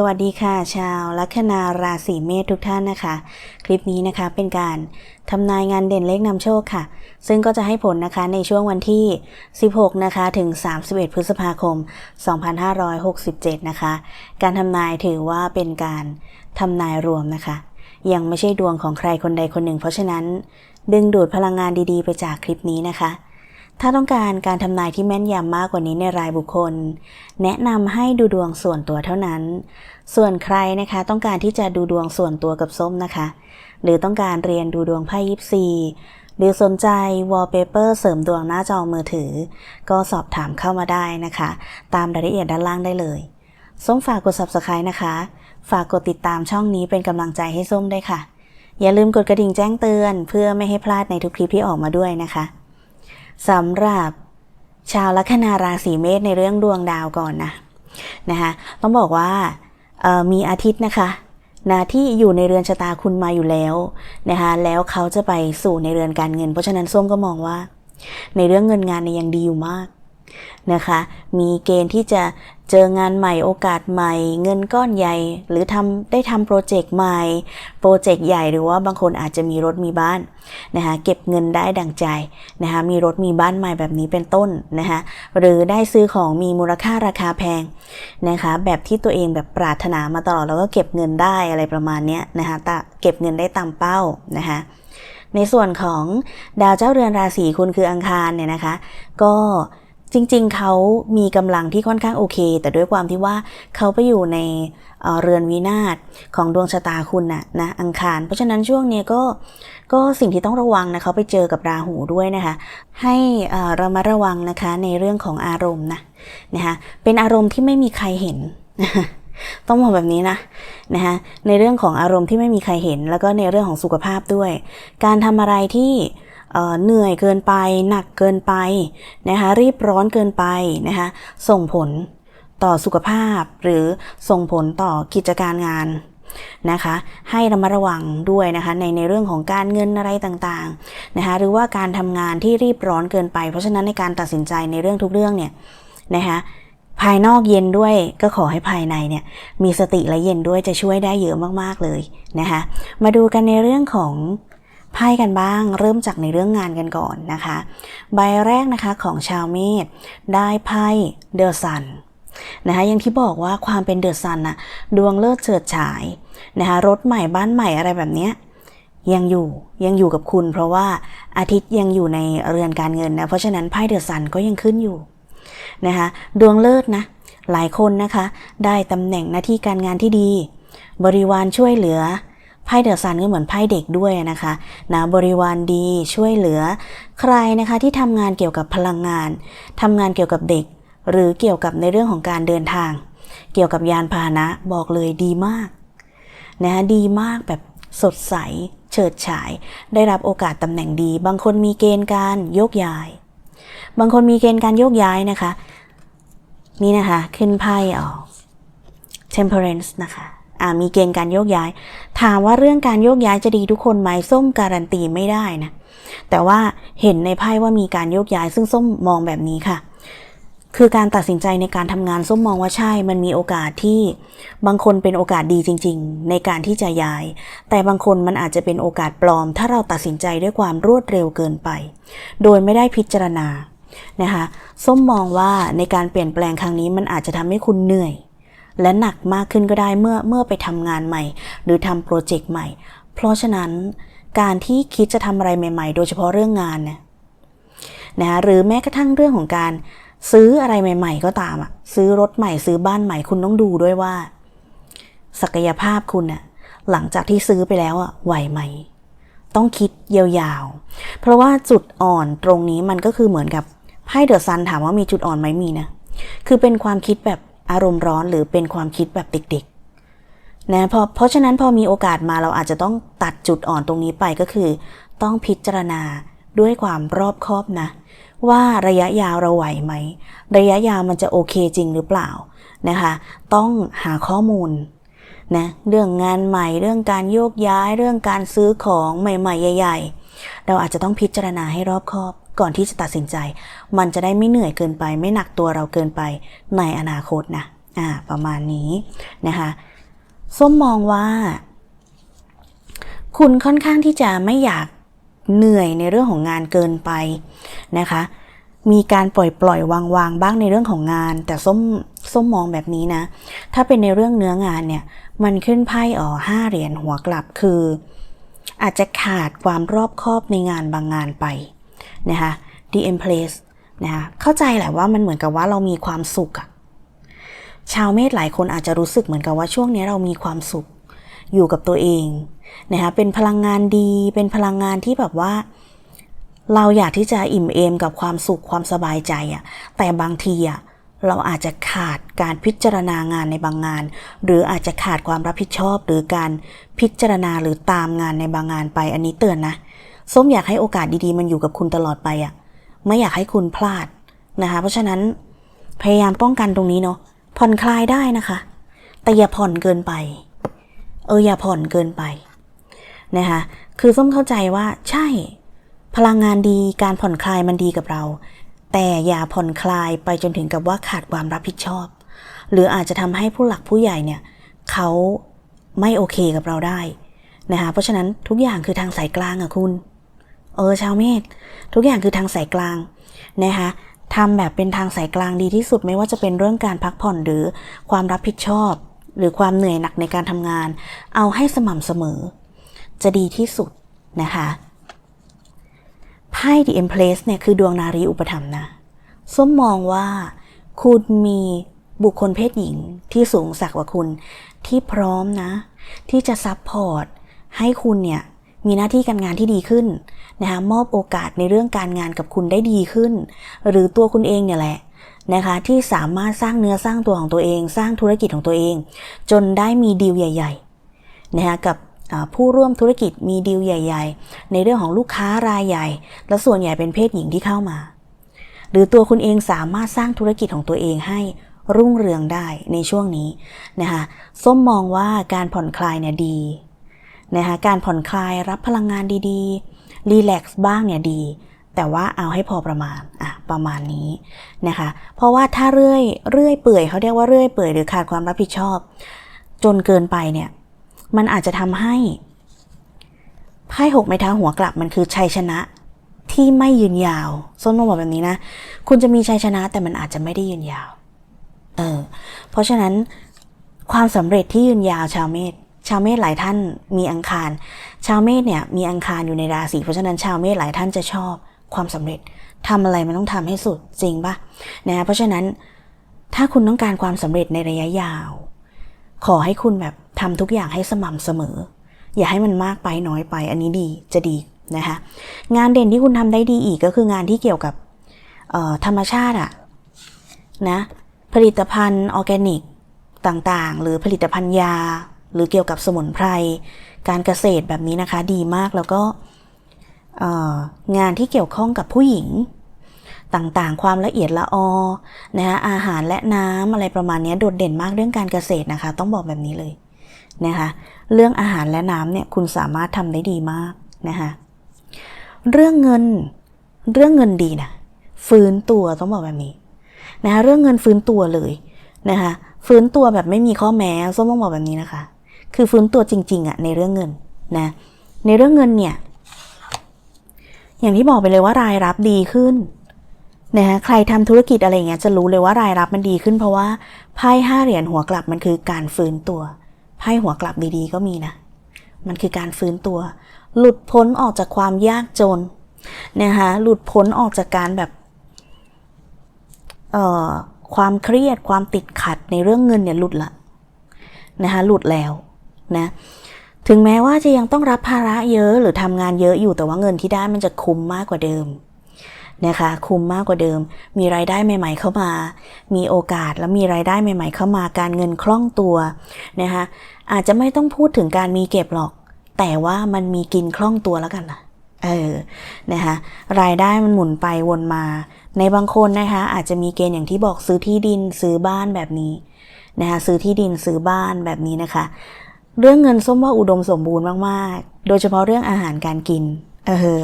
สวัสดีค่ะ ชาวลัคนาราศีเมษทุกท่านนะคะ คลิปนี้นะคะเป็นการทำนายงานเด่นเลขนำโชคค่ะ ซึ่งก็จะให้ผลนะคะในช่วงวันที่ 16 นะคะ ถึง 31 พฤษภาคม 2567 นะคะ การทำนายถือว่าเป็นการทำนายรวมนะคะ ยังไม่ใช่ดวงของใครคนใดคนหนึ่ง เพราะฉะนั้น ดึงดูดพลังงานดีๆ ไปจากคลิปนี้นะคะ ถ้าต้องการการทำนายที่แม่นยำมากกว่านี้ในรายบุคคล แนะนำให้ดูดวงส่วนตัวเท่านั้น ส่วนใครนะคะต้องการที่จะดูดวงส่วนตัวกับส้มนะคะ หรือต้องการเรียนดูดวงไพ่ยิปซีหรือสนใจวอลเปเปอร์เสริมดวงหน้าจอมือถือ ก็สอบถามเข้ามาได้นะคะ ตามรายละเอียดด้านล่างได้เลย ส้มฝากกด subscribe นะคะ ฝากกดติดตามช่องนี้เป็นกำลังใจให้ส้มด้วยค่ะ อย่าลืมกดกระดิ่งแจ้งเตือน เพื่อไม่ให้พลาดในทุกคลิปที่ออกมาด้วยนะคะ สำหรับชาวลัคนาราศีเมษในเรื่องดวงดาวก่อนนะนะคะต้องบอกว่ามีอาทิตย์นะคะนะที่อยู่ในเรือนชะตาคุณมาอยู่แล้วนะคะแล้วเขาจะไปสู่ในเรือนการเงิน เพราะฉะนั้นส้มก็มองว่า ในเรื่องเงินงานเนี่ยยังดีอยู่มาก นะคะ มีเกณฑ์ที่จะเจองานใหม่โอกาสใหม่ เงินก้อนใหญ่ หรือทำได้ทำโปรเจกต์ใหม่ โปรเจกต์ใหญ่หรือว่าบางคนอาจจะมีรถมีบ้านนะคะเก็บเงินได้ดังใจนะคะมีรถมีบ้านใหม่แบบนี้เป็นต้นนะคะหรือได้ซื้อของมีมูลค่าราคาแพงนะคะแบบที่ตัวเองแบบปรารถนามาตลอดแล้วก็เก็บเงินได้อะไรประมาณนี้นะคะแต่เก็บเงินได้ตามเป้านะคะในส่วนของดาวเจ้าเรือนราศีคุณคืออังคารเนี่ยนะคะ ก็ จริงๆ เขามีกำลังที่ค่อนข้างโอเค แต่ด้วยความที่ว่าเขาไปอยู่ในเรือนวินาศของดวงชะตาคุณน่ะนะอังคาร เพราะฉะนั้นช่วงนี้ก็ก็สิ่งที่ต้องระวังนะเขาไปเจอกับราหูด้วยนะคะ ให้เระมัดระวังนะคะในเรื่องของอารมณ์นะนะคะเป็นอารมณ์ที่ไม่มีใครเห็น ต้องบอกแบบนี้นะนะคะในเรื่องของอารมณ์ที่ไม่มีใครเห็น แล้วก็ในเรื่องของสุขภาพด้วย การทำอะไรที่ เหนื่อยเกินไป หนักเกินไปนะคะรีบร้อนเกินไปนะคะส่งผลต่อสุขภาพหรือส่งผลต่อกิจการงานนะคะ ให้ระมัดระวังด้วยนะคะในในเรื่องของการเงินอะไรต่างๆนะคะหรือว่าการทำงานที่รีบร้อนเกินไป เพราะฉะนั้นในการตัดสินใจในเรื่องทุกเรื่องเนี่ยนะคะภายนอกเย็นด้วยก็ขอให้ภายในเนี่ยมีสติและเย็นด้วยจะช่วยได้เยอะมากๆเลยนะคะมาดูกันในเรื่องของ ไพ่กันบ้าง เริ่มจากในเรื่องงานกันก่อนนะคะ ใบแรกนะคะของชาวเมษได้ไพ่เดอะซันนะคะอย่างที่บอกว่าความเป็นเดอะซันน่ะดวงเลิศเฉิดฉายนะคะรถใหม่บ้านใหม่อะไรแบบเนี้ยยังอยู่ยังอยู่กับคุณ เพราะว่าอาทิตย์ยังอยู่ในเรือนการเงินนะเพราะฉะนั้นไพ่เดอะซันก็ยังขึ้นอยู่นะคะดวงเลิศนะหลายคนนะคะ ได้ตำแหน่งหน้าที่การงานที่ดี บริวารช่วยเหลือ ไพ่เดอะซันก็เหมือนไพ่เด็กด้วยนะคะนะบริวารดีช่วยเหลือ ใครนะคะที่ทำงานเกี่ยวกับพลังงานทำงานเกี่ยวกับเด็ก หรือเกี่ยวกับในเรื่องของการเดินทาง เกี่ยวกับยานพาหนะบอกเลยดีมากนะคะดีมากแบบสดใส เฉิดฉาย ได้รับโอกาสตำแหน่งดี บางคนมีเกณฑ์การโยกย้าย บางคนมีเกณฑ์การโยกย้ายนะคะ นี่นะคะ ขึ้นไพ่ออก temperance นะคะ มีเกณฑ์การโยกย้าย ถามว่าเรื่องการโยกย้ายจะดีทุกคนไหมส้มการันตีไม่ได้นะ แต่ว่าเห็นในไพ่ว่ามีการโยกย้าย ซึ่งส้มมองแบบนี้ค่ะ คือการตัดสินใจในการทำงานส้มมองว่าใช่ มันมีโอกาสที่บางคนเป็นโอกาสดีจริง ๆ ในการที่จะย้าย แต่บางคนมันอาจจะเป็นโอกาสปลอม ถ้าเราตัดสินใจด้วยความรวดเร็วเกินไป โดยไม่ได้พิจารณานะคะ ส้มมองว่าในการเปลี่ยนแปลงครั้งนี้มันอาจจะทำให้คุณเหนื่อย และหนักมากขึ้นก็ได้เมื่อเมื่อไปทำงานใหม่ หรือทำโปรเจกต์ใหม่ เพราะฉะนั้นการที่คิดจะทำอะไรใหม่ ๆ โดยเฉพาะเรื่องงานเนี่ยนะหรือแม้กระทั่งเรื่องของการซื้ออะไรใหม่ ๆ ก็ตามอะซื้อรถใหม่ซื้อบ้านใหม่คุณต้องดูด้วยว่า ศักยภาพคุณน่ะหลังจากที่ซื้อไปแล้วอะไหวไหม ต้องคิดยาวๆ เพราะว่าจุดอ่อนตรงนี้มันก็คือเหมือนกับไพ่เดอะซันถามว่ามีจุดอ่อนไหมมีนะ คือเป็นความคิดแบบ อารมณ์ร้อนหรือเป็นความคิดแบบเด็กๆนะเพราะเพราะฉะนั้นพอมีโอกาสมาเราอาจจะต้องตัดจุดอ่อนตรงนี้ไปก็คือ ต้องพิจารณาด้วยความรอบคอบนะ ว่าระยะยาวเราไหวไหม ระยะยาวมันจะโอเคจริงหรือเปล่านะคะ ต้องหาข้อมูลนะเรื่องงานใหม่เรื่องการโยกย้าย เรื่องการซื้อของใหม่ ๆ ใหญ่ ๆ เราอาจจะต้องพิจารณาให้รอบคอบ ก่อนที่จะตัดสินใจ มันจะได้ไม่เหนื่อยเกินไป ไม่หนักตัวเราเกินไปในอนาคตนะอ่าประมาณนี้นะคะส้มมองว่า คุณค่อนข้างที่จะไม่อยากเหนื่อยในเรื่องของงานเกินไปนะคะ มีการปล่อยปล่อยวางวางบ้างในเรื่องของงาน แต่ส้มส้มมองแบบนี้นะ ถ้าเป็นในเรื่องเนื้องานเนี่ย มันขึ้นไพ่อ๋อห้าเหรียญหัวกลับคือ อาจจะขาดความรอบคอบในงานบางงานไป นะคะ The Empress นะคะเข้าใจแหละว่ามันเหมือนกับว่าเรามีความสุขอะชาวเมษหลายคนอาจจะรู้สึกเหมือนกับว่าช่วงนี้เรามีความสุขอยู่กับตัวเองนะคะเป็นพลังงานดี เป็นพลังงานที่แบบว่า เราอยากที่จะอิ่มเอมกับความสุขความสบายใจอะแต่บางทีอะเราอาจจะขาดการพิจารณางานในบางงาน หรืออาจจะขาดความรับผิดชอบ หรือการพิจารณาหรือตามงานในบางงานไปอันนี้เตือนนะ ส้มอยากให้โอกาสดีๆ มันอยู่กับคุณตลอดไปอะไม่อยากให้คุณพลาดนะคะ เพราะฉะนั้นพยายามป้องกันตรงนี้เนาะผ่อนคลายได้นะคะ แต่อย่าผ่อนเกินไป เอออย่าผ่อนเกินไปนะคะ คือส้มเข้าใจว่าใช่ พลังงานดีการผ่อนคลายมันดีกับเรา แต่อย่าผ่อนคลายไปจนถึงกับว่าขาดความรับผิดชอบ หรืออาจจะทำให้ผู้หลักผู้ใหญ่เนี่ยเขาไม่โอเคกับเราได้นะคะเพราะฉะนั้นทุกอย่างคือทางสายกลางอะคุณ เออชาวเมษทุกอย่างคือทางสายกลางนะคะทำแบบเป็นทางสายกลางดีที่สุดไม่ว่าจะเป็นเรื่องการพักผ่อนหรือความรับผิดชอบ หรือความเหนื่อยหนักในการทำงาน เอาให้สม่ำเสมอ จะดีที่สุดนะคะไพ่ The Empress เนี่ยคือดวงนารีอุปถัมภ์นะส้มมองว่าคุณมีบุคคลเพศหญิงที่สูงสักกว่าคุณที่พร้อมนะ ที่จะซับพอร์ตให้คุณเนี่ย มีหน้าที่การงานที่ดีขึ้นนะคะมอบโอกาสในเรื่องการงานกับคุณได้ดีขึ้น หรือตัวคุณเองเนี่ยแหละนะคะที่สามารถสร้างเนื้อสร้างตัวของตัวเอง สร้างธุรกิจของตัวเอง จนได้มีดีลใหญ่ๆนะคะกับผู้ร่วมธุรกิจมีดีลใหญ่ ๆ ในเรื่องของลูกค้ารายใหญ่ และส่วนใหญ่เป็นเพศหญิงที่เข้ามา หรือตัวคุณเองสามารถสร้างธุรกิจของตัวเองให้รุ่งเรืองได้ในช่วงนี้นะคะส้มมองว่าการผ่อนคลายเนี่ยดี นะคะการผ่อนคลายรับพลังงานดีๆรีแลกซ์บ้างเนี่ยดี แต่ว่าเอาให้พอประมาณอะประมาณนี้นะคะ เพราะว่าถ้าเรื่อยเรื่อยเปื่อยเขาเรียกว่าเรื่อยเปื่อยหรือขาดความรับผิดชอบ จนเกินไปเนี่ยมันอาจจะทำให้ไพ่หกไม้เท้าหัวกลับมันคือชัยชนะที่ไม่ยืนยาวส้นมาบอกแบบนี้นะ คุณจะมีชัยชนะแต่มันอาจจะไม่ได้ยืนยาว เออ เพราะฉะนั้นความสำเร็จที่ยืนยาวชาวเมษ ชาวเมษหลายท่านมีอังคาร ชาวเมษเนี่ยมีอังคารอยู่ในราศีเพราะฉะนั้นชาวเมษหลายท่านจะชอบความสำเร็จทำอะไรมันต้องทำให้สุดจริงปะนะเพราะฉะนั้นถ้าคุณต้องการความสำเร็จในระยะยาว ขอให้คุณแบบทำทุกอย่างให้สม่ำเสมอ อย่าให้มันมากไปน้อยไป อันนี้ดีจะดีนะคะงานเด่นที่คุณทำได้ดีอีกก็คืองานที่เกี่ยวกับธรรมชาติอะนะผลิตภัณฑ์ออร์แกนิกต่างๆ หรือผลิตภัณฑ์ยา หรือเกี่ยวกับสมุนไพร การเกษตรแบบนี้นะคะดีมากแล้วก็งานที่เกี่ยวข้องกับผู้หญิง ต่างๆ ความละเอียดละออนะคะอาหารและน้ำอะไรประมาณนี้โดดเด่นมากเรื่องการเกษตรนะคะ ต้องบอกแบบนี้เลยนะคะเรื่องอาหารและน้ำเนี่ยคุณสามารถทำได้ดีมากนะคะเรื่องเงินเรื่องเงินดีนะฟื้นตัวต้องบอกแบบนี้นะคะเรื่องเงินฟื้นตัวเลยนะคะฟื้นตัวแบบไม่มีข้อแม้ส้มต้องบอกแบบนี้นะคะ คือฟื้นตัวจริงๆอะในเรื่องเงินนะ ในเรื่องเงินเนี่ย อย่างที่บอกไปเลยว่ารายรับดีขึ้นนะคะใครทำธุรกิจอะไรเงี้ยจะรู้เลยว่ารายรับมันดีขึ้น เพราะว่าไพ่ห้าเหรียญหัวกลับมันคือการฟื้นตัวไพ่หัวกลับดีๆก็มีนะ มันคือการฟื้นตัว หลุดพ้นออกจากความยากจนนะคะหลุดพ้นออกจากการแบบเอ่อความเครียดความติดขัดในเรื่องเงินเนี่ยหลุดละนะคะหลุดแล้ว นะถึงแม้ว่าจะยังต้องรับภาระเยอะหรือทำงานเยอะอยู่แต่ว่าเงินที่ได้มันจะคุ้มมากกว่าเดิมนะคะ คุ้มมากกว่าเดิม มีรายได้ใหม่ ๆ เข้ามา มีโอกาสแล้วมีรายได้ใหม่ ๆ เข้ามาการเงินคล่องตัวนะคะอาจจะไม่ต้องพูดถึงการมีเก็บหรอก แต่ว่ามันมีกินคล่องตัวแล้วกันนะเออนะคะรายได้มันหมุนไปวนมา ในบางคนนะคะอาจจะมีเกณฑ์อย่างที่บอกซื้อที่ดินซื้อบ้านแบบนี้นะคะซื้อที่ดินซื้อบ้านแบบนี้นะคะ เรื่องเงินส้มว่าอุดมสมบูรณ์มาก ๆ โดยเฉพาะเรื่องอาหารการกิน เออ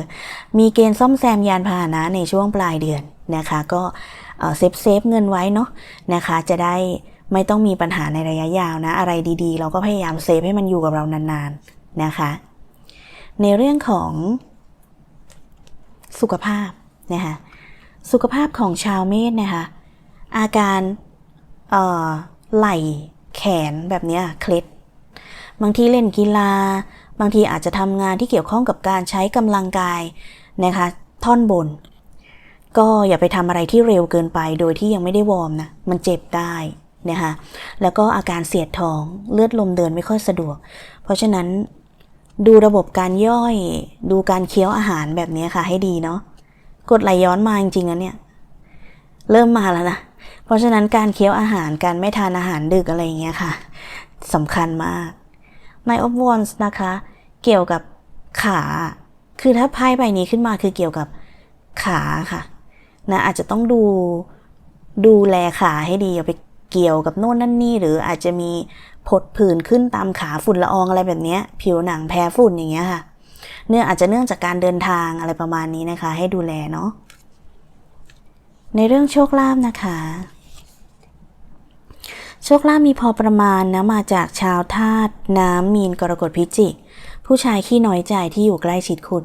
มีเกณฑ์ซ่อมแซมยานพาหนะในช่วงปลายเดือนนะคะ ก็เซฟเซฟเงินไว้เนาะนะคะ จะได้ไม่ต้องมีปัญหาในระยะยาวนะ อะไรดีๆ เราก็พยายามเซฟให้มันอยู่กับเรานานๆนะคะ ในเรื่องของสุขภาพนะคะสุขภาพของชาวเมษนะคะ อาการไหล่แขนแบบนี้เคล็ด บางทีเล่นกีฬา บางทีอาจจะทำงานที่เกี่ยวข้องกับการใช้กำลังกายนะคะ ท่อนบน ก็อย่าไปทำอะไรที่เร็วเกินไป โดยที่ยังไม่ได้วอร์มนะ มันเจ็บได้นะคะ แล้วก็อาการเสียดท้อง เลือดลมเดินไม่ค่อยสะดวก เพราะฉะนั้นดูระบบการย่อย ดูการเคี้ยวอาหารแบบนี้ค่ะให้ดีเนาะ กดไหลย้อนมาจริงๆนะเนี่ย เริ่มมาแล้วนะ เพราะฉะนั้นการเคี้ยวอาหาร การไม่ทานอาหารดึกอะไรอย่างเงี้ยค่ะสำคัญมาก ในอ of Wands นะคะ เกี่ยวกับขา คือถ้าไพ่ใบนี้ขึ้นมาคือเกี่ยวกับขาค่ะนะอาจจะต้องดูดูแลขาให้ดีอย่าไปเกี่ยวกับโน่นนั่นนี่ หรืออาจจะมีผดผื่นขึ้นตามขาฝุ่นละอองอะไรแบบนี้ผิวหนังแพ้ฝุ่นอย่างเงี้ยค่ะ เนื่องอาจจะเนื่องจากการเดินทางอะไรประมาณนี้นะคะ ให้ดูแลเนาะในเรื่องโชคลาภนะคะ โชคลาภมีพอประมาณนะมาจากชาวธาตุน้ำมีนกรกฎพิจิก ผู้ชายขี้น้อยใจที่อยู่ใกล้ชิดคุณ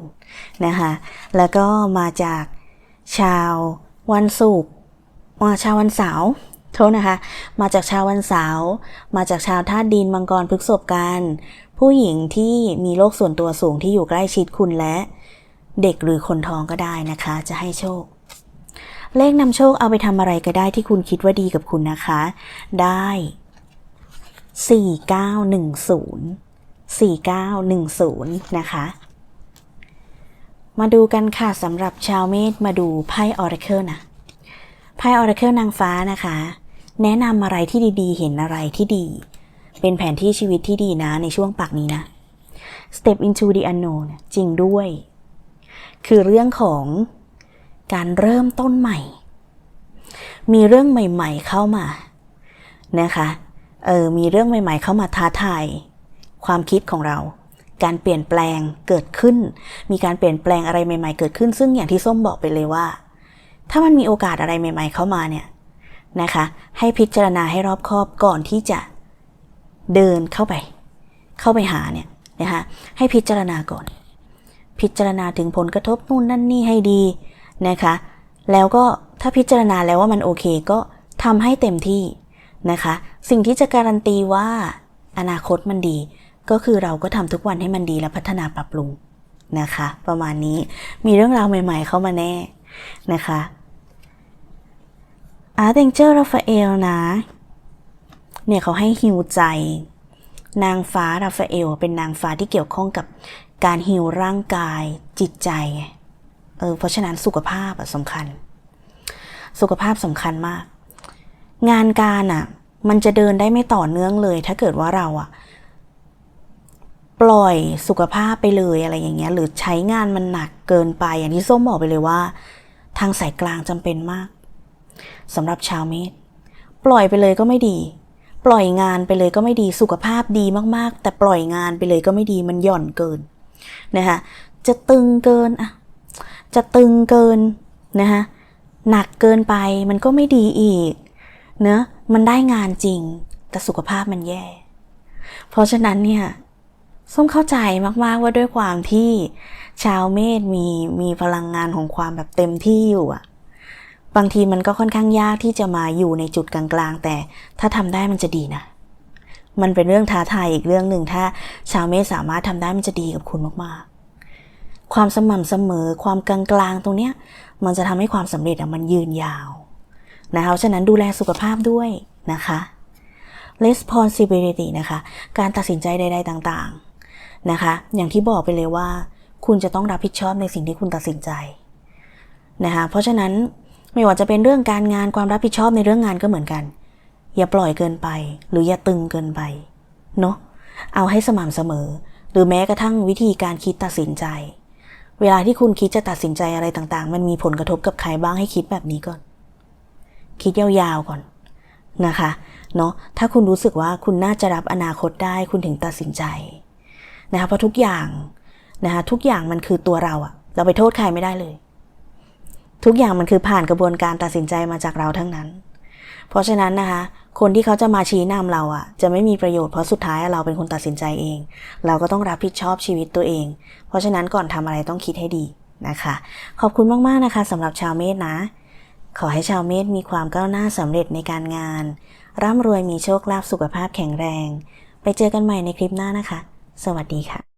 นะคะแล้วก็มาจากชาววันศุกร์มาชาววันเสาร์โทษนะคะ มาจากชาววันเสาร์มาจากชาวธาตุดินมังกรพฤกษภกันผู้หญิงที่มีโรคส่วนตัวสูงที่อยู่ใกล้ชิดคุณและ เด็กหรือคนท้องก็ได้นะคะ จะให้โชค เลขนำโชคเอาไปทำอะไรก็ได้ที่คุณคิดว่าดีกับคุณนะคะ ได้ 4910 4910 นะคะ มาดูกันค่ะสำหรับชาวเมษมาดูไพ่ออร์เคิลนะไพ่ออร์เคิลนางฟ้านะคะ แนะนำอะไรที่ดีๆ เห็นอะไรที่ดี เป็นแผนที่ชีวิตที่ดีนะในช่วงปักนี้นะ Step into the unknown จริงด้วย คือเรื่องของ การเริ่มต้นใหม่ มีเรื่องใหม่ ๆ เข้ามานะคะเออมีเรื่องใหม่ ๆ เข้ามาท้าทายความคิดของเรา การเปลี่ยนแปลงเกิดขึ้น มีการเปลี่ยนแปลงอะไรใหม่ ๆ เกิดขึ้น ซึ่งอย่างที่ส้มบอกไปเลยว่า ถ้ามันมีโอกาสอะไรใหม่ ๆ เข้ามาเนี่ยนะคะ ให้พิจารณาให้รอบคอบก่อนที่จะเดินเข้าไป เข้าไปหาเนี่ยนะคะให้พิจารณาก่อน พิจารณาถึงผลกระทบนู่นนั่นนี่ให้ดี นะคะ แล้วก็ถ้าพิจารณาแล้วว่ามันโอเคก็ทำให้เต็มที่นะคะ สิ่งที่จะการันตีว่าอนาคตมันดี ก็คือเราก็ทำทุกวันให้มันดีและพัฒนาปรับปรุงนะคะ ประมาณนี้มีเรื่องราวใหม่ ๆ เข้ามาแน่นะคะอาร์ตเองเจอร์ราฟาเอลนะ เนี่ยเขาให้ฮิวใจ นางฟ้าราฟาเอลเป็นนางฟ้าที่เกี่ยวข้องกับการฮิวร่างกายจิตใจ เออเพราะฉะนั้นสุขภาพสำคัญ สุขภาพสำคัญมาก งานการอะมันจะเดินได้ไม่ต่อเนื่องเลย ถ้าเกิดว่าเราอะปล่อยสุขภาพไปเลยอะไรอย่างเงี้ย หรือใช้งานมันหนักเกินไปอย่างที่ส้มบอกไปเลยว่า ทางสายกลางจำเป็นมากสำหรับชาวเมษปล่อยไปเลยก็ไม่ดี ปล่อยงานไปเลยก็ไม่ดีสุขภาพดีมากๆ แต่ปล่อยงานไปเลยก็ไม่ดีมันหย่อนเกินนะคะจะตึงเกินอะ จะตึงเกินนะคะหนักเกินไปมันก็ไม่ดีอีกเนะมันได้งานจริง แต่สุขภาพมันแย่ เพราะฉะนั้นเนี่ยส้มเข้าใจมาก ๆ ว่าด้วยความที่ชาวเมษมีมีพลังงานของความแบบเต็มที่อยู่อะบางทีมันก็ค่อนข้างยากที่จะมาอยู่ในจุดกลางๆ แต่ถ้าทำได้มันจะดีนะ มันเป็นเรื่องท้าทายอีกเรื่องหนึ่งถ้าชาวเมษสามารถทำได้มันจะดีกับคุณมากๆ ความสม่ำเสมอ ความกลางๆ ตรงเนี้ย มันจะทำให้ความสำเร็จมันยืนยาวนะคะฉะนั้นดูแลสุขภาพด้วยนะคะ responsibility นะคะ การตัดสินใจใด ๆ ต่างๆนะคะ อย่างที่บอกไปเลยว่า คุณจะต้องรับผิดชอบในสิ่งที่คุณตัดสินใจนะคะ เพราะฉะนั้นไม่ว่าจะเป็นเรื่องการงานความรับผิดชอบในเรื่องงานก็เหมือนกัน อย่าปล่อยเกินไป หรืออย่าตึงเกินไปเนาะเอาให้สม่ำเสมอ หรือแม้กระทั่งวิธีการคิดตัดสินใจ เวลาที่คุณคิดจะตัดสินใจอะไรต่างๆ มันมีผลกระทบกับใครบ้างให้คิดแบบนี้ก่อน คิดยาวๆก่อนนะคะเนาะถ้าคุณรู้สึกว่าคุณน่าจะรับอนาคตได้คุณถึงตัดสินใจนะคะเพราะทุกอย่างนะคะทุกอย่างมันคือตัวเราอะเราไปโทษใครไม่ได้เลย ทุกอย่างมันคือผ่านกระบวนการตัดสินใจมาจากเราทั้งนั้น เพราะฉะนั้นนะคะ คนที่เขาจะมาชี้นำเราอะจะไม่มีประโยชน์เพราะสุดท้ายเราเป็นคนตัดสินใจเอง เราก็ต้องรับผิดชอบชีวิตตัวเอง เพราะฉะนั้นก่อนทำอะไรต้องคิดให้ดีนะคะ ขอบคุณมากๆนะคะสำหรับชาวเมษนะ ขอให้ชาวเมษมีความก้าวหน้าสำเร็จในการงาน ร่ำรวยมีโชคลาภสุขภาพแข็งแรง ไปเจอกันใหม่ในคลิปหน้านะคะ สวัสดีค่ะ